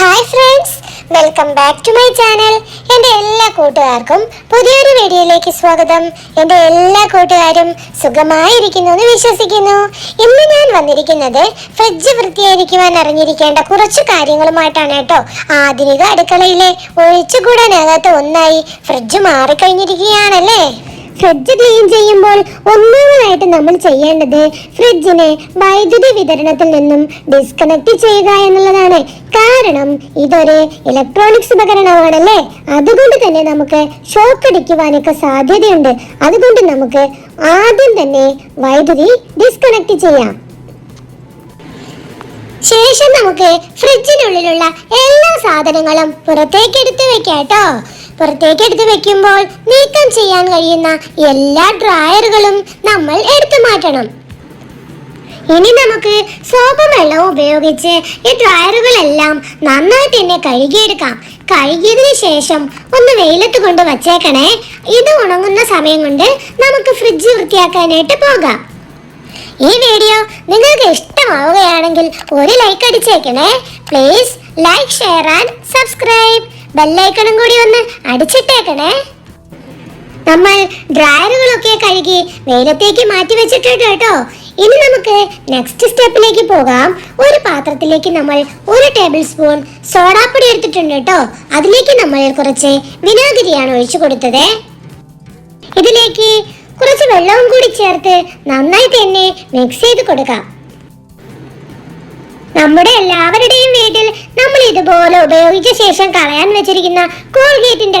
Hi friends welcome back to my channel. എന്റെ എല്ലാ കൂട്ടുകാർക്കും പുതിയൊരു വീഡിയോയിലേക്ക് സ്വാഗതം. എന്റെ എല്ലാ കൂട്ടുകാരും സുഖമായിരിക്കുന്നു എന്ന് വിശ്വസിക്കുന്നു. ഇന്ന് ഞാൻ വന്നിരിക്കുന്നത് ഫ്രിഡ്ജ് വൃത്തിയായിരിക്കുവാൻ അറിഞ്ഞിരിക്കേണ്ട കുറച്ച് കാര്യങ്ങളുമായിട്ടാണ് കേട്ടോ. ആധുനിക അടുക്കളയിലെ ഒഴിച്ചുകൂടാനാകാത്ത ഒന്നായി ഫ്രിഡ്ജ് മാറിക്കഴിഞ്ഞിരിക്കുകയാണല്ലേ? ഫ്രിഡ്ജ് ക്ലീൻ ചെയ്യുമ്പോൾ ഒന്നാമതായിട്ട് നമ്മൾ ചെയ്യേണ്ടത് ഫ്രിഡ്ജിനെ വൈദ്യുതി വിതരണത്തിൽ നിന്നും ഡിസ്കണക്ട് ചെയ്യുക എന്നുള്ളതാണ്. കാരണം ഇതൊരു ഇലക്ട്രോണിക്സ് ഉപകരണമാണല്ലേ? അതുകൊണ്ട് തന്നെ നമുക്ക് ഷോക്ക് അടിക്കുവാനൊക്കെ സാധ്യതയുണ്ട്. അതുകൊണ്ട് നമുക്ക് ആദ്യം തന്നെ വൈദ്യുതി ഡിസ്കണക്ട് ചെയ്യാം. ശേഷം നമുക്ക് ഫ്രിഡ്ജിനുള്ളിലുള്ള എല്ലാ സാധനങ്ങളും പുറത്തേക്ക് എടുത്തു വെക്കാം കേട്ടോ. പുറത്തേക്ക് എടുത്ത് വെക്കുമ്പോൾ നീക്കം ചെയ്യാൻ കഴിയുന്ന എല്ലാ ഡ്രയറുകളും നമ്മൾ എടുത്തു മാറ്റണം. ഇനി നമുക്ക് സോപ്പ് വെള്ളവും ഉപയോഗിച്ച് ഈ ഡ്രയറുകളെല്ലാം നന്നായിട്ട് തന്നെ കഴുകിയെടുക്കാം. കഴുകിയതിന് ശേഷം ഒന്ന് വെയിലത്ത് കൊണ്ട് വച്ചേക്കണേ. ഇത് ഉണങ്ങുന്ന സമയം കൊണ്ട് നമുക്ക് ഫ്രിഡ്ജ് വൃത്തിയാക്കാനായിട്ട് പോകാം. ഈ വീഡിയോ നിങ്ങൾക്ക് ഇഷ്ടമാവുകയാണെങ്കിൽ ഒരു like അടിച്ചേക്കണേ. Please like share and subscribe ബെല്ലൈക്കണും കൂടി ഒന്ന് അടിച്ചിട്ടേക്കണേ. നമ്മൾ ഡ്രയറുകളൊക്കെ കഴുകി വെയിലത്തേക്ക് മാറ്റി വെച്ചിട്ടുണ്ട് കേട്ടോ. ഇനി നമുക്ക് നെക്സ്റ്റ് സ്റ്റെപ്പിലേക്ക് പോകാം. ഒരു പാത്രത്തിലേക്ക് നമ്മൾ ഒരു ടേബിൾ സ്പൂൺ സോഡാപ്പൊടി എടുത്തിട്ടുണ്ട് കേട്ടോ. അതിലേക്ക് നമ്മൾ കുറച്ച് വിനാഗിരിയാണ് ഒഴിച്ചു കൊടുത്തത്. ഇതിലേക്ക് കുറച്ച് വെള്ളവും കൂടി ചേർത്ത് നന്നായി തന്നെ മിക്സ് ചെയ്ത് കൊടുക്കാം. നമ്മുടെ എല്ലാവരുടെയും ഉപയോഗിച്ച ശേഷം കളയാൻ വെച്ചിരിക്കുന്ന കോൾഗേറ്റിന്റെ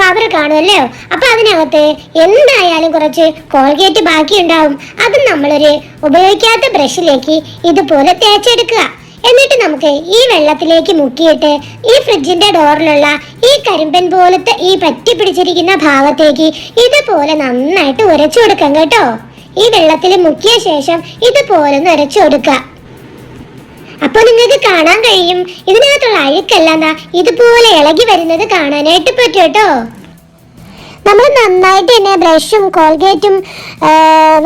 കവർ കാണുമല്ലോ? അപ്പൊ അതിനകത്ത് എന്തായാലും കുറച്ച് കോൾഗേറ്റ് ബാക്കി ഉണ്ടാവും അത് നമ്മളൊരു ഉപയോഗിക്കാത്ത ബ്രഷിലേക്ക് ഇതുപോലെ തേച്ചെടുക്കുക. എന്നിട്ട് നമുക്ക് ഈ വെള്ളത്തിലേക്ക് മുക്കിയിട്ട് ഈ ഫ്രിഡ്ജിന്റെ ഡോറിലുള്ള ഈ കരിമ്പൻ പോലത്തെ ഈ പറ്റി പിടിച്ചിരിക്കുന്ന ഭാഗത്തേക്ക് ഇതുപോലെ നന്നായിട്ട് ഉരച്ചു കൊടുക്കാം കേട്ടോ. ഈ വെള്ളത്തിൽ മുക്കിയ ശേഷം ഇതുപോലെ ഒന്ന് ഉരച്ചു കൊടുക്കുക. അപ്പൊ നിങ്ങൾക്ക് കാണാൻ കഴിയും. ഇതിനകത്തുള്ള അഴുക്കെല്ലാം ഇതുപോലെ ഇളകി വരുന്നത് കാണാനായിട്ട് പറ്റും കേട്ടോ. നമ്മൾ നന്നായിട്ട് തന്നെ ബ്രഷും കോൾഗേറ്റും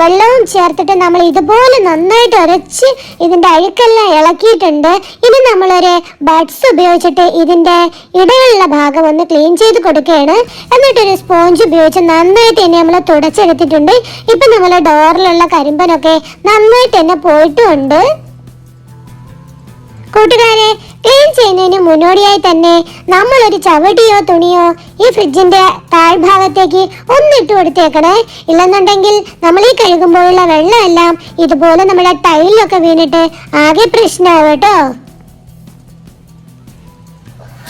വെള്ളവും ചേർത്തിട്ട് നമ്മൾ ഇതുപോലെ നന്നായിട്ട് ഉരച്ച് ഇതിന്റെ അഴുക്കെല്ലാം ഇളക്കിയിട്ടുണ്ട്. ഇനി നമ്മളൊരു ബഡ്സ് ഉപയോഗിച്ചിട്ട് ഇതിന്റെ ഇടയിലുള്ള ഭാഗം ഒന്ന് ക്ലീൻ ചെയ്ത് കൊടുക്കുകയാണ്. എന്നിട്ടൊരു സ്പോഞ്ച് ഉപയോഗിച്ച് നന്നായിട്ട് തന്നെ നമ്മൾ തുടച്ചെടുത്തിട്ടുണ്ട്. ഇപ്പം നമ്മൾ ഡോറിലുള്ള കരിമ്പനൊക്കെ നന്നായിട്ട് തന്നെ പോയിട്ടുമുണ്ട് കൂട്ടുകാരെ ക്ലീൻ ചെയ്യുന്നതിന് മുന്നോടിയായി തന്നെ നമ്മൾ ഒരു ചവിട്ടിയോ തുണിയോ ഈ ഫ്രിഡ്ജിന്റെ താഴ്ഭാഗത്തേക്ക് ഒന്നിട്ട് കൊടുത്തേക്കണേ. ഇല്ലെന്നുണ്ടെങ്കിൽ നമ്മൾ ഈ കഴുകുമ്പോഴുള്ള വെള്ളമെല്ലാം ഇതുപോലെ നമ്മുടെ ടൈലിലൊക്കെ വീണിട്ട് ആകെ പ്രശ്നമാവും കേട്ടോ.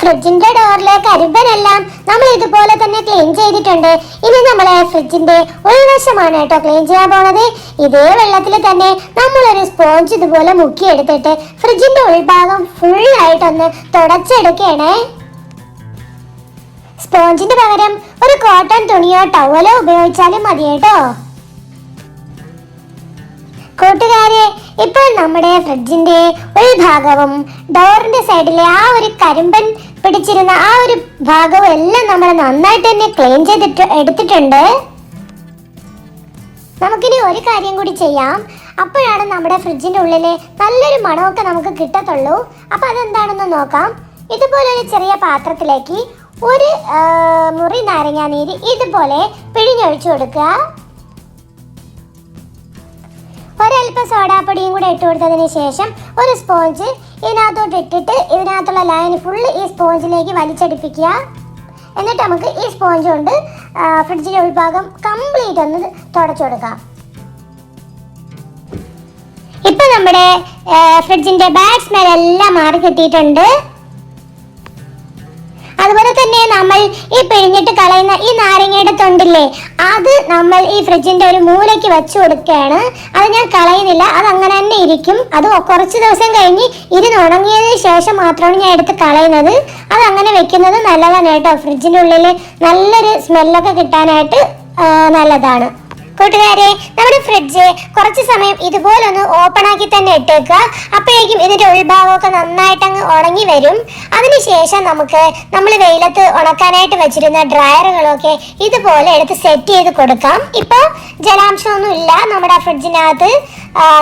ഫ്രിഡ്ജിന്റെ ഡോറിലെ കരിമ്പനെല്ലാം നമ്മൾ ഇതുപോലെ തന്നെ ക്ലീൻ ചെയ്തിട്ടുണ്ട്. ഇനി നമ്മൾ ഫ്രിഡ്ജിന്റെ ഒരു വശമാണ് കേട്ടോ ക്ലീൻ ചെയ്യാൻ പോണത്. ഇതേ വെള്ളത്തിൽ തന്നെ നമ്മൾ ഒരു സ്പോഞ്ച് ഇതുപോലെ മുക്കിയെടുത്തിട്ട് ഫ്രിഡ്ജിന്റെ ഉൾഭാഗം ഫുൾ ആയിട്ടൊന്ന് തുടച്ചെടുക്കണേ സ്പോഞ്ചിന്റെ പകരം ഒരു കോട്ടൺ തുണിയോ ടവലോ ഉപയോഗിച്ചാലും മതി കേട്ടോ. കൂട്ടുകാരെ ഇപ്പോൾ നമ്മുടെ ഫ്രിഡ്ജിന്റെ ഒരു ഭാഗവും ഡോറിന്റെ സൈഡിലെ ആ ഒരു കരിമ്പൻ പിടിച്ചിരുന്ന ആ ഒരു ഭാഗവും എല്ലാം നമ്മൾ നന്നായിട്ട് തന്നെ ക്ലീൻ ചെയ്തിട്ട് എടുത്തിട്ടുണ്ട്. നമുക്കിനി ഒരു കാര്യം കൂടി ചെയ്യാം. അപ്പോഴാണ് നമ്മുടെ ഫ്രിഡ്ജിന്റെ ഉള്ളിലെ നല്ലൊരു മണമൊക്കെ നമുക്ക് കിട്ടത്തുള്ളൂ. അപ്പൊ അതെന്താണെന്ന് നോക്കാം. ഇതുപോലൊരു ചെറിയ പാത്രത്തിലേക്ക് ഒരു മുറി നാരങ്ങാ നീര് ഇതുപോലെ പിഴിഞ്ഞൊഴിച്ചു കൊടുക്കുക. ഒരല്പം സോഡാപ്പൊടിയും കൂടെ ഇട്ട് കൊടുത്തതിന് ശേഷം ഒരു സ്പോഞ്ച് ഇതിനകത്തോട്ട് ഇട്ടിട്ട് ഇതിനകത്തുള്ള ലൈൻ ഫുള്ള് ഈ സ്പോഞ്ചിലേക്ക് വലിച്ചടിപ്പിക്കുക. എന്നിട്ട് നമുക്ക് ഈ സ്പോഞ്ച് കൊണ്ട് ഫ്രിഡ്ജിന്റെ ഉൾഭാഗം കംപ്ലീറ്റ് ഒന്ന് തുടച്ചു കൊടുക്കാം. ഇപ്പൊ നമ്മുടെ ഫ്രിഡ്ജിന്റെ ബാഡ് സ്മെൽ എല്ലാം മാറി കിട്ടിയിട്ടുണ്ട്. തന്നെ നമ്മൾ ഈ പിഴിഞ്ഞിട്ട് കളയുന്ന ഈ നാരങ്ങയുടെ തൊണ്ടില്ലേ അത് നമ്മൾ ഈ ഫ്രിഡ്ജിന്റെ ഒരു മൂലയ്ക്ക് വെച്ചു കൊടുക്കുകയാണ്. അത് ഞാൻ കളയുന്നില്ല അത് അങ്ങനെ തന്നെ ഇരിക്കും. അത് കുറച്ച് ദിവസം കഴിഞ്ഞ് ഇരുന്ന് ഉണങ്ങിയതിന് ശേഷം മാത്രമാണ് ഞാൻ എടുത്ത് കളയുന്നത്. അത് അങ്ങനെ വെക്കുന്നത് നല്ലതാണ് കേട്ടോ. ഫ്രിഡ്ജിന്റെ ഉള്ളിൽ നല്ലൊരു സ്മെല്ലൊക്കെ കിട്ടാനായിട്ട് നല്ലതാണ്. കൂട്ടുകാരെ നമ്മുടെ ഫ്രിഡ്ജ് കുറച്ച് സമയം ഇതുപോലെ ഒന്ന് ഓപ്പൺ ആക്കി തന്നെ ഇട്ടേക്കുക. അപ്പോഴേക്കും ഇതിന്റെ ഉൾഭാഗമൊക്കെ നന്നായിട്ട് അങ്ങ് ഉണങ്ങി വരും. അതിനുശേഷം നമുക്ക് നമ്മൾ വെയിലത്ത് ഉണക്കാനായിട്ട് വെച്ചിരുന്ന ഡ്രയറുകളൊക്കെ ഇതുപോലെ എടുത്ത് സെറ്റ് ചെയ്ത് കൊടുക്കാം. ഇപ്പോൾ ജലാംശമൊന്നും ഇല്ല. നമ്മുടെ ഫ്രിഡ്ജിനകത്ത്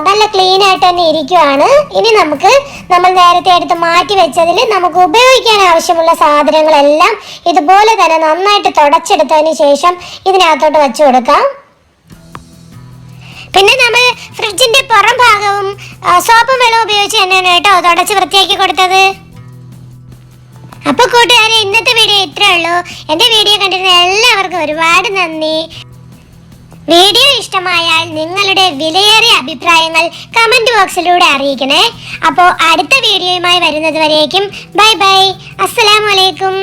നല്ല ക്ലീൻ ആയിട്ട് തന്നെ ഇരിക്കുവാണ്. ഇനി നമുക്ക് നമ്മൾ നേരത്തെ എടുത്ത് മാറ്റി വെച്ചതിൽ നമുക്ക് ഉപയോഗിക്കാൻ ആവശ്യമുള്ള സാധനങ്ങളെല്ലാം ഇതുപോലെ തന്നെ നന്നായിട്ട് തുടച്ചെടുത്തതിന് ശേഷം ഇതിനകത്തോട്ട് വെച്ചു കൊടുക്കാം. പിന്നെ നമ്മൾ ഫ്രിഡ്ജിന്റെ പുറം ഭാഗവും സോപ്പും വെള്ളം ഉപയോഗിച്ച് തന്നെയാണ് കേട്ടോ തുടച്ച് വൃത്തിയാക്കി കൊടുത്തത്. അപ്പൊ കൂട്ടുകാരെ ഇന്നത്തെ വീഡിയോ ഇത്രേ ഉള്ളൂ. എന്റെ വീഡിയോ കണ്ടിരുന്ന എല്ലാവർക്കും ഒരുപാട് നന്ദി. വീഡിയോ ഇഷ്ടമായാൽ നിങ്ങളുടെ വിലയേറിയ അഭിപ്രായങ്ങൾ കമന്റ് ബോക്സിലൂടെ അറിയിക്കണേ. അപ്പോൾ അടുത്ത വീഡിയോയുമായി വരുന്നത് വരേക്കും. Bye bye. അസ്സലാമലൈക്കും